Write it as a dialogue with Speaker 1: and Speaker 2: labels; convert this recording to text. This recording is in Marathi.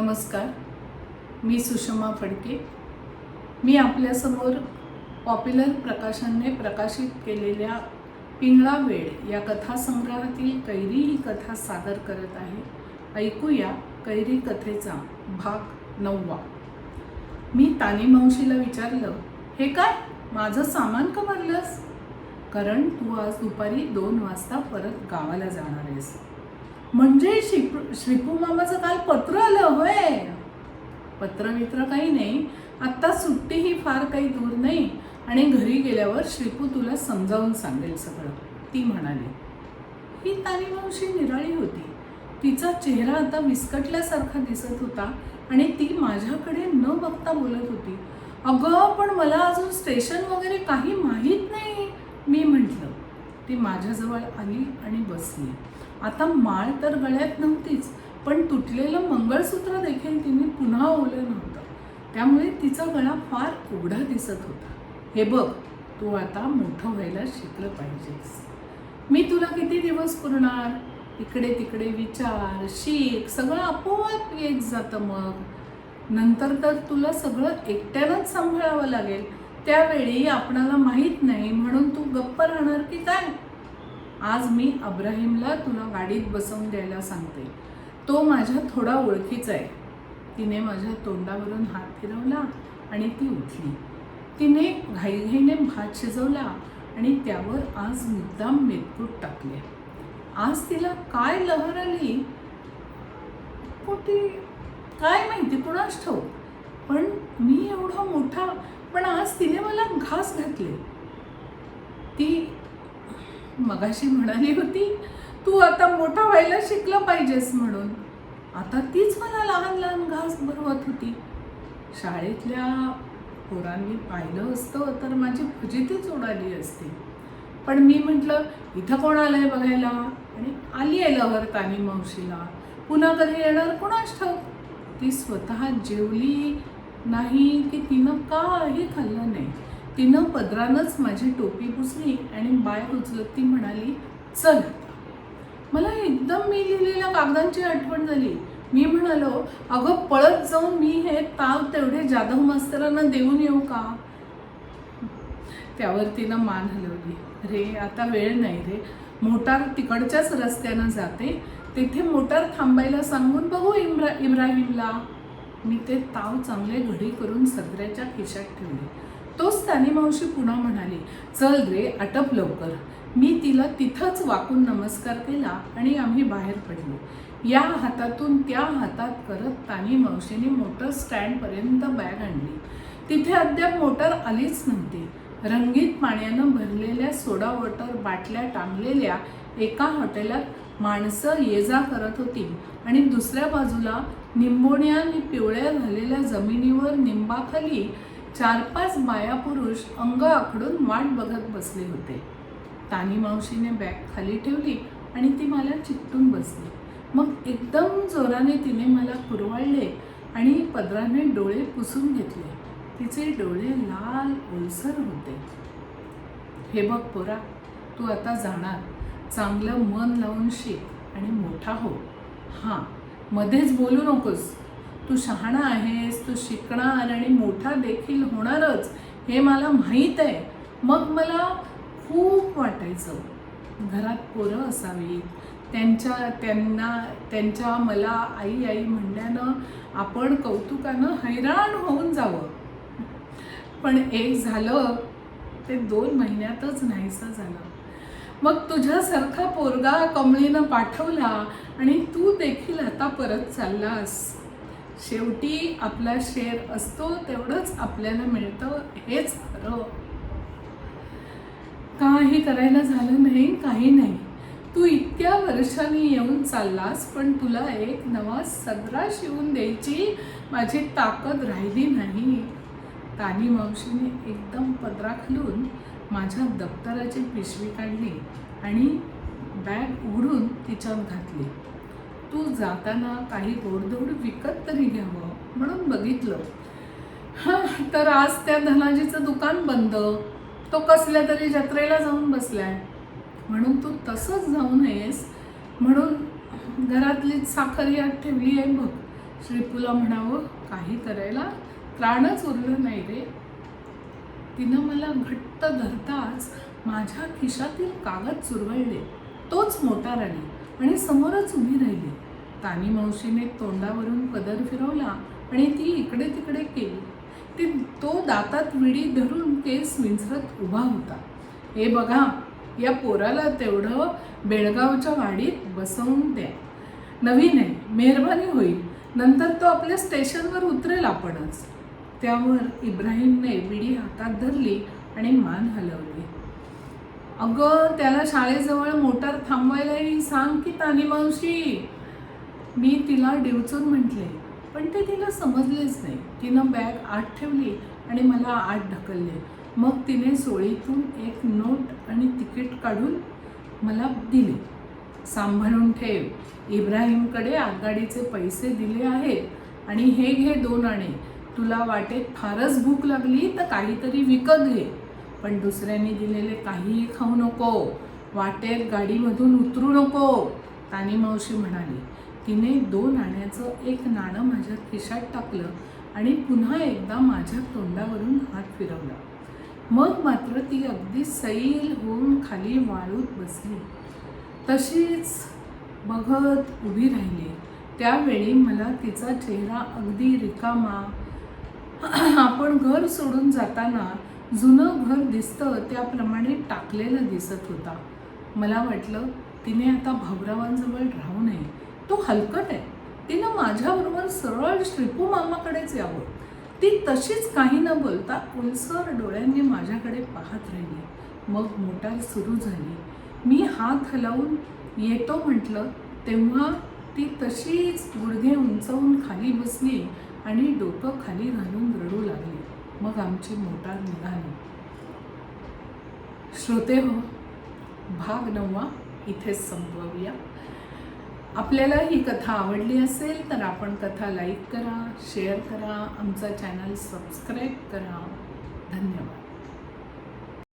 Speaker 1: नमस्कार. मी सुषमा फडके. मी आपल्यासमोर पॉप्युलर प्रकाशनने प्रकाशित केलेल्या पिंगळा वेळ या कथासंग्रहातील कैरी ही कथा सादर करत आहे. ऐकूया कैरी कथेचा भाग नववा. मी तानी मावशीला विचारलं हे काय? माझं सामान का भरलंस? कारण तू आज दुपारी दोन वाजता परत गावाला जाणार आहेस. म्हणजे श्रीपू श्रीपू मामाचं काल पत्र आलं होय पत्र मित्र काही नाही. आत्ता सुट्टी ही फार काही दूर नाही. आणि घरी गेल्यावर श्रीपू तुला समजावून सांगेल सगळं. ती म्हणाली ही तानी मावशी निराळी होती. तिचा चेहरा आता विस्कटल्यासारखा दिसत होता आणि ती माझ्याकडे न बघता बोलत होती. अगं पण मला अजून स्टेशन वगैरे काही माहीत नाही. मी म्हटलं ती माझ्याजवळ आली आणि बसली. आता माळ तर गळ्यात नव्हतीच पण तुटलेलं मंगळसूत्र देखील तिने पुन्हा ओलं नव्हतं. त्यामुळे तिचा गळा फार कोवढा दिसत होता. हे बघ तू आता मोठं व्हायला शिकलं पाहिजेस. मी तुला किती दिवस पुरणार? इकडे तिकडे विचार शीख सगळं आपोआप येत जातं मग. नंतर तर तुला सगळं एकट्यानंच सांभाळावं लागेल. त्यावेळी आपणाला माहीत नाही म्हणून तू गप्प राहणार की काय? आज मी अब्राहिमला तुला गाडीत बसवून द्यायला सांगते. तो माझ्या थोडा ओळखीचा आहे. तिने माझ्या तोंडावरून हात फिरवला आणि ती उठली. तिने घाईघाईने भात शिजवला आणि त्यावर आज मुद्दाम मेदकूट टाकले. आज तिला काय लहर आली? पोटी काय माहिती कुणाच ठेव पण मी एवढा मोठा पण आज तिने मला घास घातले. ती मगाशी म्हणाली होती तू आता मोठा व्हायला शिकलं पाहिजेस म्हणून. आता तीच मला लहान लहान घास भरवत होती. शाळेतल्या पोरांनी पाहिलं असतं तर माझी फुजितीच उडाली असती. पण मी म्हटलं इथं कोण आलंय बघायला? आणि आली आहे लवर तानी मावशीला. पुन्हा कधी येणार कोणाच ठाऊक? ती स्वतः जेवली नाही की तिनं काही खाल्लं नाही. तिनं पदरानंच माझी टोपी पुसली आणि बाय उचलत ती म्हणाली चल. मला एकदम मी लिहिलेल्या कागदांची आठवण झाली. मी म्हणालो अगं पळत जाऊन मी हे ताव तेवढे जाधव मास्तरांना देऊन येऊ का? त्यावर तिनं मान हलवली. रे आता वेळ नाही रे. मोटार तिकडच्याच रस्त्यानं जाते. तिथे मोटार थांबायला सांगून बघू इम्रा इब्राहिमला. मी ते ताव चांगले घडी करून सदऱ्याच्या खिशात ठेवले. तोच तानी मावशी पुन्हा म्हणाली चल रे आटप लवकर. मी तिला तिथंच वाकून नमस्कार केला आणि आम्ही बाहेर पडलो. या हातातून त्या हातात करत तानी मावशीने मोटर स्टँडपर्यंत बॅग आणली. तिथे अद्याप मोटर आलीच नव्हती. रंगीत पाण्यानं भरलेल्या सोडा वॉटर बाटल्या टांगलेल्या एका हॉटेलात माणसं ये जा करत होती आणि दुसऱ्या बाजूला निंबोण्या आणि पिवळ्या झालेल्या जमिनीवर निंबाखाली चार पाच बाया पुरुष अंग आखडून वाट बघत बसले होते. तानी मावशीने बॅग खाली ठेवली आणि ती मला चिकटून बसली. मग एकदम जोराने तिने मला पुरवाळले आणि पदराने डोळे पुसून घेतले. तिचे डोळे लाल ओलसर होते. हे बघ पोरा तू आता जाणार. चांगलं मन लावून शिक आणि मोठा हो. हां मध्येच बोलू नकोस. तू शहाणा आहेस तू शिकणार आणि मोठा देखील होणारच हे मला माहीत आहे. मग मला खूप वाटायचं घरात पोरं असावीत. त्यांच्या त्यांना त्यांच्या मला आई आई म्हणण्यानं आपण कौतुकानं हैराण होऊन जावं. पण एक झालं ते दोन महिन्यातच नाहीसं झालं. मग तुझ्यासारखा पोरगा कमळीनं पाठवला आणि तू देखील आता परत चाललास. शेवटी आपला शेअर असतो तेवढंच आपल्याला मिळतं हेच खरं. काही करायला झालं नाही काही नाही. तू इतक्या वर्षांनी येऊन चाललास पण तुला एक नवा सदरा शिवून द्यायची माझी ताकद राहिली नाही. तानी मावशीने एकदम पदरा खालून माझ्या दप्तराची पिशवी काढली आणि बॅग उघडून तिच्यात घातली. तू जाताना काही गोडधोड विकत तरी घ्यावं म्हणून बघितलं. हां तर आज त्या धनाजीचं दुकान बंद. तो कसल्या तरी जत्रेला जाऊन बसलाय. म्हणून तू तसंच जाऊ नयेस म्हणून घरातली साखर यात ठेवली आहे बघ. श्रीपूला म्हणावं काही करायला त्राणच उरलं नाही रे. तिनं मला घट्ट धरताच माझ्या खिशातील कागद चुरवळले. तोच मोटार आली आणि समोरच उभी राहिली. तानी मावशीने तोंडावरून पदर फिरवला आणि ती इकडे तिकडे केली. ती तो दातात विडी धरून केस विंचरत उभा होता. हे बघा या पोराला तेवढं बेळगावच्या वाडीत बसवून द्या. नवीन आहे मेहरबानी होईल. नंतर तो आपल्या स्टेशनवर उतरेल आपणच त्यावर इब्राहिमने विडी हातात धरली आणि मान हलवली. अगं त्याला शाळेजवळ मोटार थांबवायलाही सांग की तानी मावशी. मी तिला डिवचून म्हटले पण ते तिला समजलेच नाही. तिनं बॅग आत ठेवली आणि मला आत ढकलले. मग तिने सोळीतून एक नोट आणि तिकीट काढून मला दिले. सांभाळून ठेव. इब्राहिमकडे आगगाडीचे पैसे दिले आहेत आणि हे घे दोन आणे. तुला वाटेत फारच भूक लागली तर काहीतरी विकत घे. पण दुसऱ्यांनी दिलेले काहीही खाऊ नको. वाटेत गाडीमधून उतरू नको तानी मावशी म्हणाली. तिने दोन नाण्याचं एक नाणं माझ्या खिशात टाकलं आणि पुन्हा एकदा माझ्या तोंडावरून हात फिरवला. मग मात्र ती अगदी सैल होऊन खाली वाळूत बसली. तशीच बघत उभी राहिली. त्यावेळी मला तिचा चेहरा अगदी रिकामा. आपण घर सोडून जाताना जुनं घर दिसतं त्याप्रमाणे टाकलेलं दिसत होता. मला वाटलं तिने आता भाऊरावांजवळ राहू नये. तो हलकट आहे. तिनं माझ्याबरोबर सरळ श्रीपू मामाकडेच यावं. ती तशीच काही न बोलता उलसर डोळ्यांनी माझ्याकडे पाहत राहिली. मग मोटार सुरू झाली. मी हात हलावून येतो म्हटलं तेव्हा ती तशीच गुडघे उंचवून खाली बसली आणि डोकं खाली घालून रडू लागली. मग आमची मोटार निघाली. श्रोते हो भाग नववा इथेच संपवूया. आपल्याला ही कथा आवडली असेल तर आपण कथा लाईक करा शेअर करा आमचा चॅनल सबस्क्राईब करा. धन्यवाद.